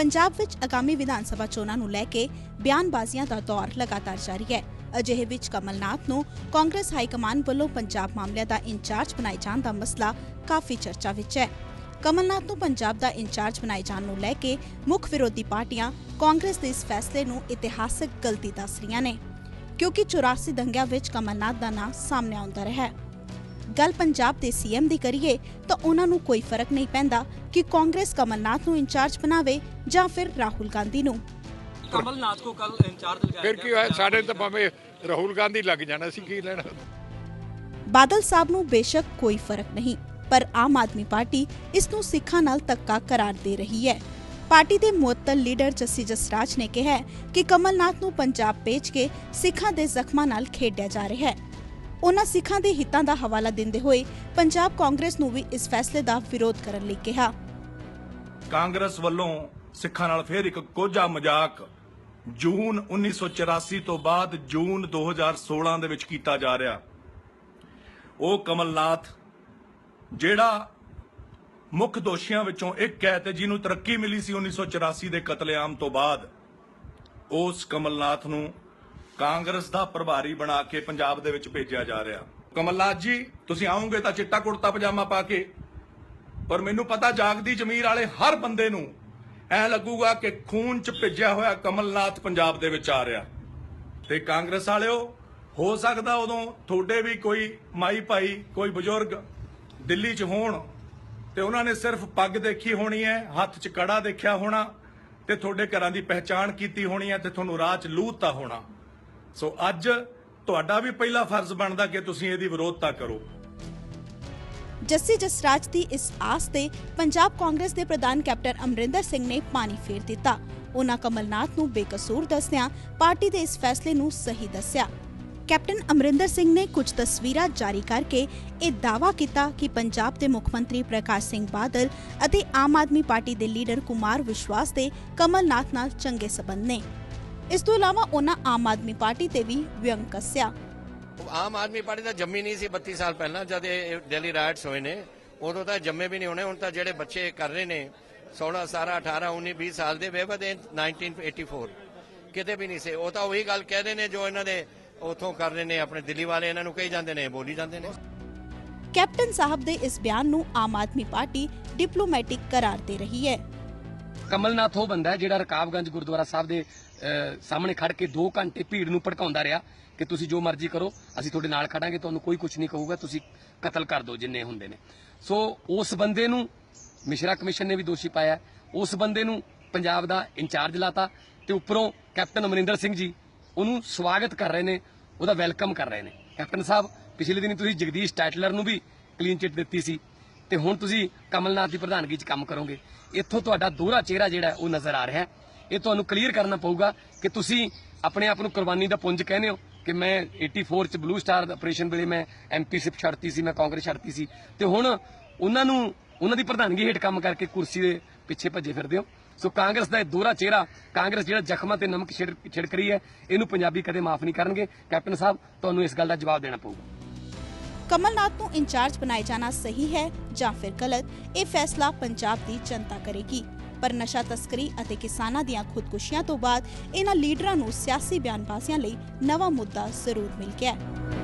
ਪੰਜਾਬ ਵਿੱਚ ਆਗਾਮੀ ਵਿਧਾਨ ਸਭਾ ਚੋਣਾਂ ਨੂੰ ਲੈ ਕੇ ਬਿਆਨਬਾਜ਼ੀਆਂ ਦਾ ਦੌਰ ਲਗਾਤਾਰ ਜਾਰੀ ਹੈ। ਅਜਿਹੇ ਵਿੱਚ ਕਮਲਨਾਥ ਨੂੰ ਕਾਂਗਰਸ ਹਾਈ ਕਮਾਨ ਵੱਲੋਂ ਪੰਜਾਬ ਮਾਮਲਿਆਂ ਦਾ ਇੰਚਾਰਜ ਬਣਾਏ ਜਾਣ ਦਾ ਮਸਲਾ ਕਾਫੀ ਚਰਚਾ ਵਿੱਚ ਹੈ। ਕਮਲਨਾਥ ਨੂੰ ਪੰਜਾਬ ਦਾ ਇੰਚਾਰਜ ਬਣਾਏ ਜਾਣ ਨੂੰ ਲੈ ਕੇ ਮੁੱਖ ਵਿਰੋਧੀ ਪਾਰਟੀਆਂ ਕਾਂਗਰਸ ਦੇ ਇਸ ਫੈਸਲੇ ਨੂੰ ਇਤਿਹਾਸਕ ਗਲਤੀ ਦੱਸ ਰਹੀਆਂ ਨੇ। ਕਿਉਂਕਿ 84 ਦੰਗਿਆਂ ਵਿੱਚ ਕਮਲਨਾਥ ਦਾ ਨਾਮ ਸਾਹਮਣੇ ਆਉਂਦਾ ਰਿਹਾ ਹੈ। ਗੱਲ ਪੰਜਾਬ ਦੇ ਸੀਐਮ ਦੀ ਕਰੀਏ ਤਾਂ ਉਹਨਾਂ ਨੂੰ ਕੋਈ ਫ਼ਰਕ ਨਹੀਂ ਪੈਂਦਾ ਕਿ ਕਾਂਗਰਸ ਕਮਲਨਾਥ ਨੂੰ ਇੰਚਾਰਜ ਬਣਾਵੇ ਜਾਂ ਫਿਰ ਰਾਹੁਲ ਗਾਂਧੀ ਨੂੰ। ਕਮਲਨਾਥ ਕੋ ਕੱਲ ਇੰਚਾਰਜ ਲਗਾਇਆ ਫਿਰ ਕੀ ਹੋਇਆ? ਸਾਡੇ ਤਾਂ ਭਾਵੇਂ ਰਾਹੁਲ ਗਾਂਧੀ ਲੱਗ ਜਾਣਾ ਸੀ ਕੀ ਲੈਣਾ? ਬਾਦਲ ਸਾਹਿਬ ਨੂੰ ਬੇਸ਼ੱਕ ਕੋਈ ਫ਼ਰਕ ਨਹੀਂ ਪਰ ਆਮ ਆਦਮੀ ਪਾਰਟੀ ਇਸ ਨੂੰ ਸਿੱਖਾਂ ਨਾਲ ਤੱਕਾ ਕਰਾਰ ਦੇ ਰਹੀ ਹੈ। ਪਾਰਟੀ ਦੇ ਮੁਅੱਤਲ ਲੀਡਰ ਜੱਸੀ ਜਸਰਾਜ ਨੇ ਕਿਹਾ ਕਿ ਕਮਲਨਾਥ ਨੂੰ ਪੰਜਾਬ ਵੇਚ ਕੇ ਸਿੱਖਾਂ ਦੇ ਜ਼ਖਮਾਂ ਨਾਲ ਖੇਡਿਆ ਜਾ ਰਿਹਾ ਹੈ। ਉਹਨਾਂ ਸਿੱਖਾਂ ਦੇ ਹਿੱਤਾਂ ਦਾ ਹਵਾਲਾ ਦਿੰਦੇ ਹੋਏ ਪੰਜਾਬ ਕਾਂਗਰਸ ਨੂੰ ਵੀ ਇਸ ਫੈਸਲੇ ਦਾ ਵਿਰੋਧ ਕਰਨ ਲਈ ਕਿਹਾ। ਕਾਂਗਰਸ ਵੱਲੋਂ ਸਿੱਖਾਂ ਨਾਲ ਫੇਰ ਇੱਕ ਕੋਝਾ ਮਜ਼ਾਕ ਜੂਨ 1984 ਤੋਂ ਬਾਅਦ ਜੂਨ 2016 ਦੇ ਵਿੱਚ ਕੀਤਾ ਜਾ ਰਿਹਾ। ਉਹ ਕਮਲਨਾਥ, ਜਿਹੜਾ ਮੁੱਖ ਦੋਸ਼ੀਆਂ ਵਿੱਚੋਂ ਇੱਕ ਹੈ ਤੇ ਜਿਹਨੂੰ ਤਰੱਕੀ ਮਿਲੀ ਸੀ 1984 ਦੇ ਕਤਲੇਆਮ ਤੋਂ ਬਾਅਦ, ਉਸ ਕਮਲਨਾਥ ਨੂੰ ਕਾਂਗਰਸ ਦਾ ਪ੍ਰਭਾਰੀ ਬਣਾ ਕੇ ਪੰਜਾਬ ਦੇ ਵਿੱਚ ਭੇਜਿਆ ਜਾ ਰਿਹਾ। ਕਮਲਨਾਥ ਜੀ, ਤੁਸੀਂ ਆਉਂਗੇ ਤਾਂ ਚਿੱਟਾ ਕੁੜਤਾ ਪਜਾਮਾ ਪਾ ਕੇ। ਪਰ ਮੈਨੂੰ ਪਤਾ ਜਾਗਦੀ ਜ਼ਮੀਰ ਵਾਲੇ ਹਰ ਬੰਦੇ ਨੂੰ ਐ ਲੱਗੂਗਾ ਕਿ ਖੂਨ ਚ ਭਿੱਜਿਆ ਹੋਇਆ ਕਮਲਨਾਥ ਪੰਜਾਬ ਦੇ ਵਿੱਚ ਆ ਰਿਹਾ। ਤੇ ਕਾਂਗਰਸ ਵਾਲਿਓ, ਹੋ ਸਕਦਾ ਉਦੋਂ ਤੁਹਾਡੇ ਵੀ ਕੋਈ ਮਾਈ ਭਾਈ, ਕੋਈ ਬਜ਼ੁਰਗ ਦਿੱਲੀ 'ਚ ਹੋਣ, ਤੇ ਉਹਨਾਂ ਨੇ ਸਿਰਫ ਪੱਗ ਦੇਖੀ ਹੋਣੀ ਹੈ ਹੱਥ 'ਚ ਕੜਾ ਦੇਖਿਆ ਹੋਣਾ, ਤੇ ਤੁਹਾਡੇ ਘਰਾਂ ਦੀ ਪਹਿਚਾਣ ਕੀਤੀ ਹੋਣੀ ਹੈ ਤੇ ਤੁਹਾਨੂੰ ਰਾਹ 'ਚ ਲੂਹਤਾ ਹੋਣਾ। ਸੋ ਅੱਜ ਤੁਹਾਡਾ ਵੀ ਪਹਿਲਾ ਫਰਜ਼ ਬਣਦਾ ਕਿ ਤੁਸੀਂ ਇਹਦੀ ਵਿਰੋਧਤਾ ਕਰੋ। ਜੱਸੀ ਜਸਰਾਜ ਦੀ ਇਸ ਆਸ ਤੇ ਪੰਜਾਬ ਕਾਂਗਰਸ ਦੇ ਪ੍ਰਧਾਨ ਕੈਪਟਨ ਅਮਰਿੰਦਰ ਸਿੰਘ ਨੇ ਪਾਣੀ ਫੇਰ ਦਿੱਤਾ। ਉਹਨਾਂ ਕਮਲਨਾਥ ਨੂੰ ਬੇਕਸੂਰ ਦੱਸਦਿਆਂ ਪਾਰਟੀ ਦੇ ਇਸ ਫੈਸਲੇ ਨੂੰ ਸਹੀ ਦੱਸਿਆ। ਕੈਪਟਨ ਅਮਰਿੰਦਰ ਸਿੰਘ ਨੇ ਕੁਝ ਤਸਵੀਰਾਂ ਜਾਰੀ ਕਰਕੇ ਇਹ ਦਾਅਵਾ ਕੀਤਾ ਕਿ ਪੰਜਾਬ ਦੇ ਮੁੱਖ ਮੰਤਰੀ ਪ੍ਰਕਾਸ਼ ਸਿੰਘ ਬਾਦਲ ਅਤੇ ਆਮ ਆਦਮੀ ਪਾਰਟੀ ਦੇ ਲੀਡਰ ਕੁਮਾਰ ਵਿਸ਼ਵਾਸ ਦੇ ਕਮਲਨਾਥ ਨਾਲ ਚੰਗੇ ਸਬੰਧ ਨੇ। ਇਸ ਤੋਂ ਇਲਾਵਾ ਉਹਨਾਂ ਆਮ ਆਦਮੀ ਪਾਰਟੀ ਤੇ ਵੀ ਵਿਅੰਗ ਕੱਸਿਆ। ਆਮ ਆਦਮੀ ਪਾਰਟੀ ਦਾ ਜੰਮੀ ਨਹੀਂ ਸੀ 32 ਸਾਲ ਪਹਿਲਾਂ ਜਦ ਇਹ ਦਿੱਲੀ ਰਾਈਟਸ ਹੋਏ ਨੇ। ਉਦੋਂ ਤਾਂ ਜੰਮੇ ਵੀ ਨਹੀਂ ਹੋਣੇ ਹੁਣ ਤਾਂ ਜਿਹੜੇ ਬੱਚੇ ਕਰ ਰਹੇ ਨੇ 16 17 18 19 20 ਸਾਲ ਦੇ ਵੇ ਬਦੇ 1984 ਕਿਤੇ ਵੀ ਨਹੀਂ ਸੀ। ਉਹ ਤਾਂ ਉਹੀ ਗੱਲ ਕਹਿ ਰਹੇ ਨੇ ਜੋ ਇਹਨਾਂ ਦੇ ਉਥੋਂ ਕਰ ਰਹੇ ਨੇ ਆਪਣੇ ਦਿੱਲੀ ਵਾਲੇ ਇਹਨਾਂ ਨੂੰ ਕਹੀ ਜਾਂਦੇ ਨੇ ਬੋਲੀ ਜਾਂਦੇ ਨੇ। ਕੈਪਟਨ ਸਾਹਿਬ ਦੇ ਇਸ ਬਿਆਨ ਨੂੰ ਆਮ ਆਦਮੀ ਪਾਰਟੀ ਡਿਪਲੋਮੈਟਿਕ ਕਰਾਰ ਦੇ ਰਹੀ ਹੈ। ਕਮਲਨਾਥ ਉਹ ਬੰਦਾ ਹੈ ਜਿਹੜਾ ਰਕਾਬਗੰਜ ਗੁਰਦੁਆਰਾ ਸਾਹਿਬ ਦੇ ਸਾਹਮਣੇ ਖੜ ਕੇ 2 ਘੰਟੇ ਭੀੜ ਨੂੰ ਭੜਕਾਉਂਦਾ ਰਿਹਾ ਕਿ ਤੁਸੀਂ ਜੋ ਮਰਜ਼ੀ ਕਰੋ, ਅਸੀਂ ਤੁਹਾਡੇ ਨਾਲ ਖੜਾਂਗੇ, ਤੁਹਾਨੂੰ ਕੋਈ ਕੁਝ ਨਹੀਂ ਕਹੂਗਾ, ਤੁਸੀਂ ਕਤਲ ਕਰ ਦਿਓ ਜਿੰਨੇ ਹੁੰਦੇ ਨੇ। ਸੋ ਉਸ ਬੰਦੇ ਨੂੰ ਮਿਸ਼ਰਾ ਕਮਿਸ਼ਨ ਨੇ ਵੀ ਦੋਸ਼ੀ ਪਾਇਆ ਉਸ ਬੰਦੇ ਨੂੰ ਪੰਜਾਬ ਦਾ ਇੰਚਾਰਜ ਲਾਤਾ ਤੇ ਉੱਪਰੋਂ ਕੈਪਟਨ ਅਮਰਿੰਦਰ ਸਿੰਘ ਜੀ, ਉਹਨੂੰ ਸਵਾਗਤ ਕਰ ਰਹੇ ਨੇ, ਉਹਦਾ ਵੈਲਕਮ ਕਰ ਰਹੇ ਨੇ। ਕੈਪਟਨ ਸਾਹਿਬ, ਪਿਛਲੇ ਦਿਨੀ ਤੁਸੀਂ ਜਗਦੀਸ਼ ਟਾਈਟਲਰ ਨੂੰ ਵੀ ਕਲੀਨ ਚਿੱਟ ਦਿੱਤੀ ਸੀ। ਤੇ ਹੁਣ ਤੁਸੀਂ ਕਮਲਨਾਥ ਦੀ ਪ੍ਰਧਾਨਗੀ 'ਚ ਕੰਮ ਕਰੋਗੇ। ਇੱਥੋਂ ਤੁਹਾਡਾ ਦੋਹਰਾ ਚਿਹਰਾ ਜਿਹੜਾ ਉਹ ਨਜ਼ਰ ਆ ਰਿਹਾ ਇਹ ਤੁਹਾਨੂੰ ਕਲੀਅਰ ਕਰਨਾ ਪਊਗਾ ਕਿ ਤੁਸੀਂ ਆਪਣੇ ਆਪ ਨੂੰ ਕੁਰਬਾਨੀ ਦਾ ਪੁੰਜ ਕਹਿੰਦੇ ਹੋ ਕਿ ਮੈਂ 84 ਚ ਬਲੂ ਸਟਾਰ ਆਪਰੇਸ਼ਨ ਵੇਲੇ ਮੈਂ ਐਮਪੀ ਸਿਪ ਛੱਡਤੀ ਸੀ, ਮੈਂ ਕਾਂਗਰਸ ਛੱਡਤੀ ਸੀ। ਤੇ ਹੁਣ ਉਹਨਾਂ ਨੂੰ, ਉਹਨਾਂ ਦੀ ਪ੍ਰਧਾਨਗੀ ਹੇਠ ਕੰਮ ਕਰਕੇ ਕੁਰਸੀ ਦੇ ਪਿੱਛੇ ਭੱਜੇ ਫਿਰਦੇ ਹੋ। ਸੋ ਕਾਂਗਰਸ ਦਾ ਇਹ ਦੋਹਰਾ ਚਿਹਰਾ, ਕਾਂਗਰਸ ਜਿਹੜਾ ਜ਼ਖਮਾਂ ਤੇ ਨਮਕ ਛਿੜਕ ਛਿੜਕ ਰਹੀ ਹੈ, ਇਹਨੂੰ ਪੰਜਾਬੀ ਕਦੇ ਮਾਫ ਨਹੀਂ ਕਰਨਗੇ। ਕੈਪਟਨ ਸਾਹਿਬ, ਤੁਹਾਨੂੰ ਇਸ ਗੱਲ ਦਾ ਜਵਾਬ ਦੇਣਾ ਪਊਗਾ। ਕਮਲਨਾਥ ਨੂੰ ਇੰਚਾਰਜ ਬਣਾਏ ਜਾਣਾ ਸਹੀ ਹੈ ਜਾਂ ਫਿਰ ਗਲਤ, ਇਹ ਫੈਸਲਾ ਪੰਜਾਬ ਦੀ ਜਨਤਾ ਕਰੇਗੀ। ਪਰ ਨਸ਼ਾ ਤਸਕਰੀ ਅਤੇ ਕਿਸਾਨਾਂ ਦੀਆਂ ਖੁਦਕੁਸ਼ੀਆਂ ਤੋਂ ਬਾਅਦ ਇਹਨਾਂ ਲੀਡਰਾਂ ਨੂੰ ਸਿਆਸੀ ਬਿਆਨਬਾਜ਼ੀਆਂ ਲਈ ਨਵਾਂ ਮੁੱਦਾ ਜ਼ਰੂਰ ਮਿਲ ਗਿਆ ਹੈ।